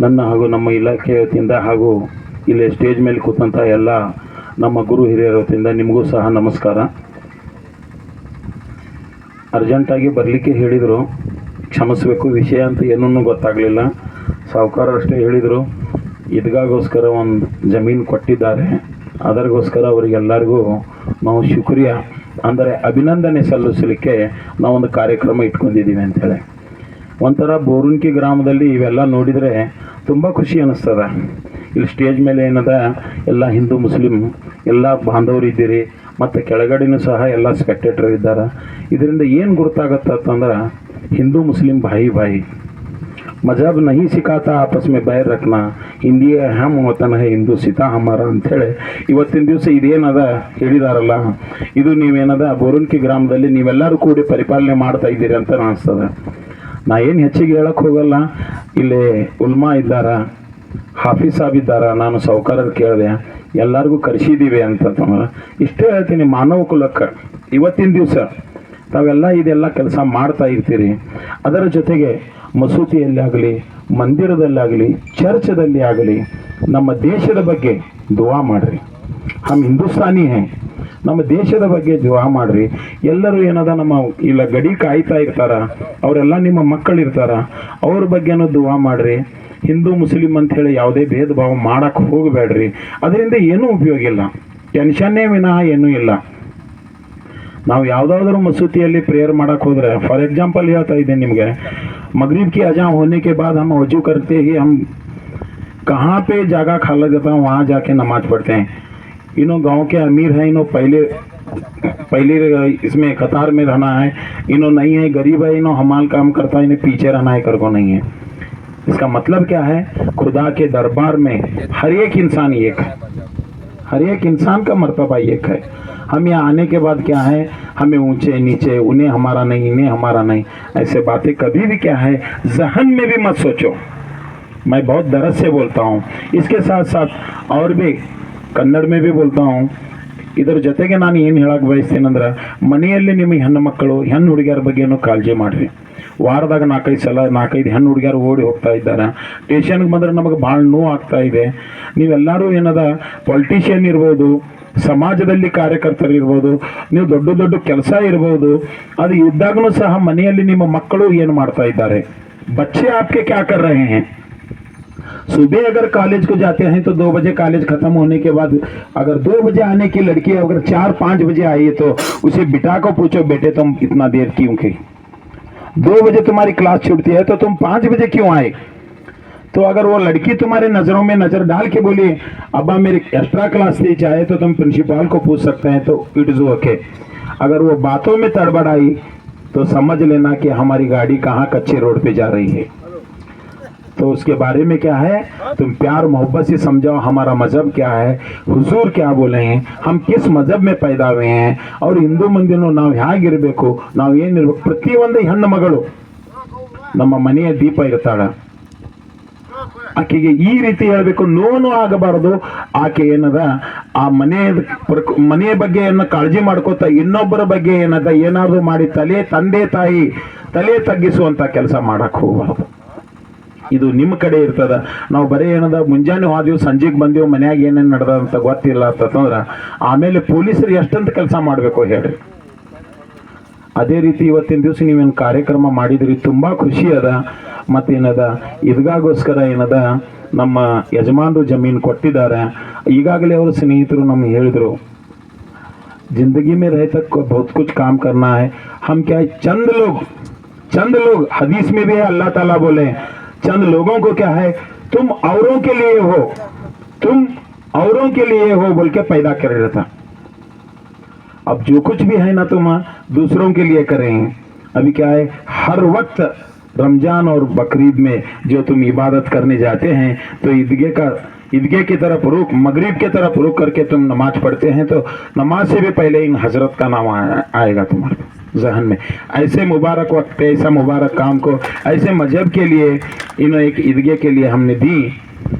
ನನ್ನ ಹಾಗೂ ನಮ್ಮ ಇಲಾಖೆ ವತಿಯಿಂದ ಹಾಗೂ ಇಲ್ಲಿ ಸ್ಟೇಜ್ ಮೇಲೆ ಕೂತಂಥ ಎಲ್ಲ ನಮ್ಮ ಗುರು ಹಿರಿಯರ ವತಿಯಿಂದ ನಿಮಗೂ ಸಹ ನಮಸ್ಕಾರ. ಅರ್ಜೆಂಟಾಗಿ ಬರಲಿಕ್ಕೆ ಹೇಳಿದರು. ಕ್ಷಮಿಸಬೇಕು. ವಿಷಯ ಅಂತ ಏನೂ ಗೊತ್ತಾಗಲಿಲ್ಲ. ಸಾಹುಕಾರರಷ್ಟೇ ಹೇಳಿದರು. ಇದ್ಗಾಗೋಸ್ಕರ ಒಂದು ಜಮೀನು ಕೊಟ್ಟಿದ್ದಾರೆ. ಅದರಿಗೋಸ್ಕರ ಅವರಿಗೆಲ್ಲರಿಗೂ ನಾವು ಶುಕ್ರಿಯ. ಅಂದರೆ ಅಭಿನಂದನೆ ಸಲ್ಲಿಸಲಿಕ್ಕೆ ನಾವೊಂದು ಕಾರ್ಯಕ್ರಮ ಇಟ್ಕೊಂಡಿದ್ದೀವಿ ಅಂತೇಳಿ ಒಂಥರ ಬೋರುನ್ಕಿ ಗ್ರಾಮದಲ್ಲಿ ಇವೆಲ್ಲ ನೋಡಿದರೆ ತುಂಬ ಖುಷಿ ಅನ್ನಿಸ್ತದ. ಇಲ್ಲಿ ಸ್ಟೇಜ್ ಮೇಲೆ ಏನದ, ಎಲ್ಲ ಹಿಂದೂ ಮುಸ್ಲಿಂ, ಎಲ್ಲ ಬಾಂಧವರು ಇದ್ದೀರಿ, ಮತ್ತು ಕೆಳಗಡೆನೂ ಸಹ ಎಲ್ಲ ಸ್ಪೆಕ್ಟೇಟರ್ ಇದ್ದಾರೆ. ಇದರಿಂದ ಏನು ಗುರುತಾಗತ್ತಂದ್ರೆ ಹಿಂದೂ ಮುಸ್ಲಿಂ ಬಾಯಿ ಬಾಯಿ. ಮಜಾಬ್ ನಹಿ ಸಿಕಾತ ಆಪಸ್ ಮೇ ಬೈರ್ ರಕ್ನ ಹಿಂದಿಯ ಹಮ್ ವತನ ಹೇ, ಹಿಂದೂ ಸಿತಾ ಹಮಾರ ಅಂಥೇಳಿ ಇವತ್ತಿನ ದಿವಸ ಇದೇನದ ಹೇಳಿದಾರಲ್ಲ, ಇದು ನೀವೇನದ ಬೋರುನ್ಕಿ ಗ್ರಾಮದಲ್ಲಿ ನೀವೆಲ್ಲರೂ ಕೂಡಿ ಪರಿಪಾಲನೆ ಮಾಡ್ತಾ ಇದ್ದೀರಿ ಅಂತ ಅನಿಸ್ತದೆ ನಾ ಏನು ಹೆಚ್ಚಿಗೆ ಹೇಳಕ್ಕೆ ಹೋಗಲ್ಲ. ಇಲ್ಲಿ ಉಲ್ಮಾ ಇದ್ದಾರ, ಹಾಫೀಸ್ ಸಾಬ್ ಇದ್ದಾರ, ನಾನು ಸಾವುಕಾರರು ಕೇಳಿದೆ, ಎಲ್ಲರಿಗೂ ಕರೆಸಿದ್ದೀವಿ ಅಂತಂದ್ರೆ, ಇಷ್ಟೇ ಹೇಳ್ತೀನಿ ಮಾನವ ಕುಲಕ್ಕೆ. ಇವತ್ತಿನ ದಿವಸ ತಾವೆಲ್ಲ ಇದೆಲ್ಲ ಕೆಲಸ ಮಾಡ್ತಾ ಇರ್ತೀರಿ. ಅದರ ಜೊತೆಗೆ ಮಸೂತಿಯಲ್ಲಿ ಆಗಲಿ ಮಂದಿರದಲ್ಲಾಗಲಿ, ಚರ್ಚದಲ್ಲಿ ಆಗಲಿ, ನಮ್ಮ ದೇಶದ ಬಗ್ಗೆ ದುವಾ ಮಾಡಿರಿ. ಹಮ್ ಹಿಂದೂಸ್ತಾನಿ ಹೇ. ನಮ್ಮ ದೇಶದ ಬಗ್ಗೆ ಜ್ವಾ ಮಾಡ್ರಿ. ಎಲ್ಲರೂ ಏನದ ನಮ್ಮ ಇಲ್ಲ ಗಡಿ ಕಾಯ್ತಾ ಇರ್ತಾರ, ಅವರೆಲ್ಲ ನಿಮ್ಮ ಮಕ್ಕಳಿರ್ತಾರ ಅವ್ರ ಬಗ್ಗೆನೂ ದುವಾ ಮಾಡ್ರಿ. ಹಿಂದೂ, ಮುಸ್ಲಿಂ ಅಂತ ಹೇಳಿ ಯಾವುದೇ ಭೇದ ಭಾವ ಮಾಡೋಕ್ಕೆ ಹೋಗಬೇಡ್ರಿ. ಅದರಿಂದ ಏನೂ ಉಪಯೋಗ ಇಲ್ಲ. ಟೆನ್ಷನ್ನೇ ವಿನಃ ಏನೂ ಇಲ್ಲ. ನಾವು ಯಾವ್ದಾದ್ರು ಮಸೂತಿಯಲ್ಲಿ ಪ್ರೇಯರ್ ಮಾಡೋಕ್ಕೆ ಹೋದರೆ ಫಾರ್ ಎಕ್ಸಾಂಪಲ್ ಹೇಳ್ತಾ ಇದ್ದೀನಿ ನಿಮಗೆ, ಮಗರೀಬ್ ಕಿ ಅಜಾ ಹೋನೆಕೆ ಬಾದ್ ಹಮ್ಮ ವಜು ಕರ್ತೇ ಹಿ, ಹಮ್ ಕಹಾಂ ಪೇ ಜಾಗ ಖಾಲಗತ ವಾ ಜಾಕೆ ನಮಾಜ್ ಪಡ್ತೇ इन्हों गाँव के अमीर हैं, इन्हों पहले पहले, इसमें कतार में रहना है। इन्हों नहीं है, गरीब है, इन्हों हमाल काम करता है, इन्हें पीछे रहना है, कर को नहीं है। इसका मतलब क्या है? खुदा के दरबार में हर एक इंसान एक है। हर एक इंसान का मरतबा एक है। हम यहाँ आने के बाद क्या है? हमें ऊँचे, नीचे, उन्हें हमारा नहीं, इन्हें हमारा नहीं। ऐसे बातें कभी भी क्या है? जहन में भी मत सोचो। मैं बहुत दरद से बोलता हूँ। इसके साथ साथ और भी ಕನ್ನಡ ಮೇ ಬಿ ಬೋಲ್ತಾ ಇದರ ಜೊತೆಗೆ ನಾನು ಏನು ಹೇಳಕ್ಕೆ ಬಯಸ್ತೇನೆಂದ್ರೆ, ಮನೆಯಲ್ಲಿ ನಿಮಗೆ ಹೆಣ್ಣು ಮಕ್ಕಳು, ಹೆಣ್ಣು ಹುಡುಗಿಯರ ಬಗ್ಗೆನೂ ಕಾಳಜಿ ಮಾಡಿರಿ. ವಾರದಾಗ ನಾಲ್ಕೈದು ಸಲ, ನಾಲ್ಕೈದು ಹೆಣ್ಣು ಹುಡುಗಿಯರು ಓಡಿ ಹೋಗ್ತಾ ಇದ್ದಾರೆ. ಟೇಷನ್ಗೆ ಬಂದರೆ ನಮಗೆ ಭಾಳ ನೋವು ಆಗ್ತಾ ಇದೆ. ನೀವೆಲ್ಲರೂ ಏನದ ಪೊಲಿಟಿಷಿಯನ್ ಇರ್ಬೋದು, ಸಮಾಜದಲ್ಲಿ ಕಾರ್ಯಕರ್ತರು ಇರ್ಬೋದು, ನೀವು ದೊಡ್ಡ ದೊಡ್ಡ ಕೆಲಸ ಇರ್ಬೋದು, ಅದು ಇದ್ದಾಗಲೂ ಸಹ ಮನೆಯಲ್ಲಿ ನಿಮ್ಮ ಮಕ್ಕಳು ಏನು ಮಾಡ್ತಾ ಇದ್ದಾರೆ? ಬಚ್ಚೆ ಆಪ್ಕೆ ಕ್ಯಾ ಕರ್ ಹೇ? सुबह अगर कॉलेज को जाते हैं तो दो बजे कॉलेज खत्म होने के बाद अगर दो बजे आने की लड़की अगर चार, पाँच बजे आई है तो उसे बिठा को पूछो, बेटे, तुम इतना देर क्यों की दो बजे तुम्हारी क्लास छूटती है तो तुम पाँच बजे क्यों आए? तो अगर वो लड़की तुम्हारे नज़रों में नज़र डाल के बोली, अब्बा, मेरी एक्स्ट्रा क्लास ली चाहे तो तुम प्रिंसिपल को पूछ सकते हैं तो इट इज़ ओके अगर वो बातों में तड़बड़ाई तो समझ लेना कि हमारी गाड़ी कहाँ कच्चे रोड पे जा रही है। तो उसके बारे में क्या है तुम प्यार मोहब्बत से समझाओ हमारा मजहब क्या है हुजूर क्या बोले हैं हम किस मजहब में पैदा हुए हैं और ಹಿಂದೂ ಮಂದಿನೂ ನಾವು ಹೇಗಿರಬೇಕು ನಾವು ಏನಿರ್ಬೇಕು ಪ್ರತಿಯೊಂದು ಹೆಣ್ಣು ಮಗಳು ನಮ್ಮ ಮನೆಯ ದೀಪ ಇರ್ತಾಳ ಆಕೆಗೆ ಈ ರೀತಿ ಹೇಳಬೇಕು ನೋನು ಆಗಬಾರದು ಆಕೆ ಏನದ ಆ ಮನೆಯ ಪ್ರಕ್- ಮನೆಯ ಬಗ್ಗೆ ಏನ ಕಾಳಜಿ ಮಾಡ್ಕೋತ ಇನ್ನೊಬ್ಬರ ಬಗ್ಗೆ ಏನದ ಏನಾದ್ರು ಮಾಡಿ ತಲೆ ತಂದೆ ತಾಯಿ ತಲೆ ತಗ್ಗಿಸುವಂತ ಕೆಲಸ ಮಾಡಕ್ ಹೋಗಬಾರ್ದು ಇದು ನಿಮ್ಮ ಕಡೆ ಇರ್ತದ. ನಾವು ಬರೀ ಏನದ, ಮುಂಜಾನೆ ಹೋದೀವಿ, ಸಂಜೆಗೆ ಬಂದೀವಿ, ಮನ್ಯಾಗ ಏನೇನು ನಡೆದ ಅಂತ ಗೊತ್ತಿಲ್ಲ ಅಂತಂದ್ರೆ, ಆಮೇಲೆ ಪೊಲೀಸರು ಎಷ್ಟಂತ ಕೆಲಸ ಮಾಡಬೇಕು ಹೇಳ್ರಿ. ಅದೇ ರೀತಿ ಇವತ್ತಿನ ದಿವಸ ನೀವೇನು ಕಾರ್ಯಕ್ರಮ ಮಾಡಿದ್ರಿ, ತುಂಬಾ ಖುಷಿ ಅದ. ಮತ್ತೇನದ, ಇದಗಾಗೋಸ್ಕರ ಏನದ, ನಮ್ಮ ಯಜಮಾನರು ಜಮೀನು ಕೊಟ್ಟಿದ್ದಾರೆ. ಈಗಾಗಲೇ ಅವರು ಸ್ನೇಹಿತರು ನಮ್ಗೆ ಹೇಳಿದರು, ಜಿಂದಗಿ ಮೇ ರೈತ ಬಹುತ್ ಕುಚ್ ಕಾಮ್ ಕರ್ನಾ ಹಮ್ ಕ್ಯಾ ಚಂದ ಲೋಗ್ ಚಂದ ಲೋಗ್, ಹದೀಸ್ ಮೇ ಅಲ್ಲಾ ತಾಲಾ ಬೋಲೆ. चंद लोगों को क्या है? तुम औरों के लिए हो। तुम औरों के लिए हो बोल के पैदा कर रहा था। अब जो कुछ भी है ना तुम दूसरों के लिए करें। अभी क्या है? हर वक्त रमज़ान और बकरीद में जो तुम इबादत करने जाते हैं तो ईदगे का, ईदगे की तरफ़ रुक मगरिब की तरफ़ रुक करके तुम नमाज़ पढ़ते हैं तो नमाज़ से भी पहले इन हज़रत का नाम आएगा तुम्हारे जहन में ऐसे मुबारक वक्त पे ऐसा मुबारक काम को ऐसे मजहब के लिए इन एक ईदगे के लिए हमने दी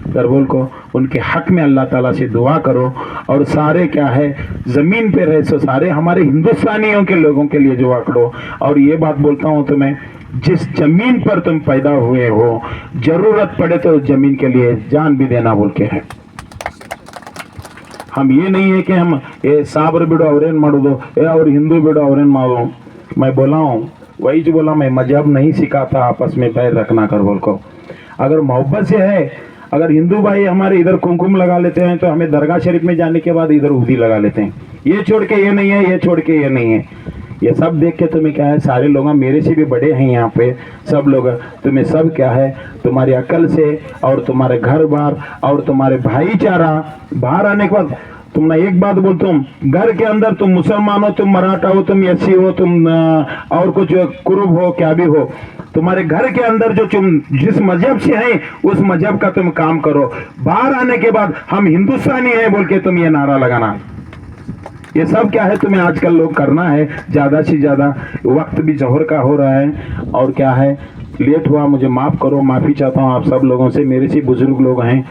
दरबोल को उनके हक में अल्लाह ताला से दुआ करो और सारे क्या है ज़मीन पे रहे सो सारे हमारे हिंदुस्तानियों के लोगों के लिए दुआ करो और ये बात बोलता हूँ तुम्हें जिस जमीन पर तुम पैदा हुए हो जरूरत पड़े तो उस जमीन के लिए जान भी देना बोल के है हम ये नहीं है कि हम ये साबर बिडो ಅವ್ರೇನ್ ಮಾಡೋದು ಏ ಅವ್ರು ಹಿಂದೂ ಬಿಡೋ ಅವ್ರೇನ್ ಮಾಡೋದು मैं बोला हूँ, वही जो बोला, मैं मज़हब नहीं सिखाता, आपस में पैर रखना कर बोल को। अगर मोहब्बत से है, अगर हिंदू भाई हमारे इधर कुमकुम लगा लेते हैं तो हमें दरगाह शरीफ में जाने के बाद इधर उदी लगा लेते हैं। ये छोड़ के ये नहीं है, ये छोड़ के ये नहीं है। ये सब देख के तुम्हें क्या है, सारे लोग मेरे से भी बड़े हैं यहाँ पे, सब लोग। तुम्हें सब क्या है, तुम्हारी अकल से और तुम्हारे घर बार और तुम्हारे भाईचारा बाहर आने के बाद तुम ना एक बात बोलता हूँ, घर के अंदर तुम मुसलमान हो, तुम मराठा हो, तुम एससी हो, तुम और कुछ कुरुब हो, क्या भी हो, तुम्हारे घर के अंदर जो तुम जिस मज़हब से हैं, उस मज़हब का तुम काम करो। बाहर आने के बाद हम हिंदुस्तानी हैं बोल के तुम ये नारा लगाना। ये सब क्या है? तुम्हें आजकल लोग करना है, ज़्यादा से ज़्यादा। वक्त भी जहर का हो रहा है, और क्या है? लेट हुआ, मुझे माफ़ करो, माफ़ी चाहता हूँ आप सब लोगों से, मेरे से बुज़ुर्ग लोग हैं।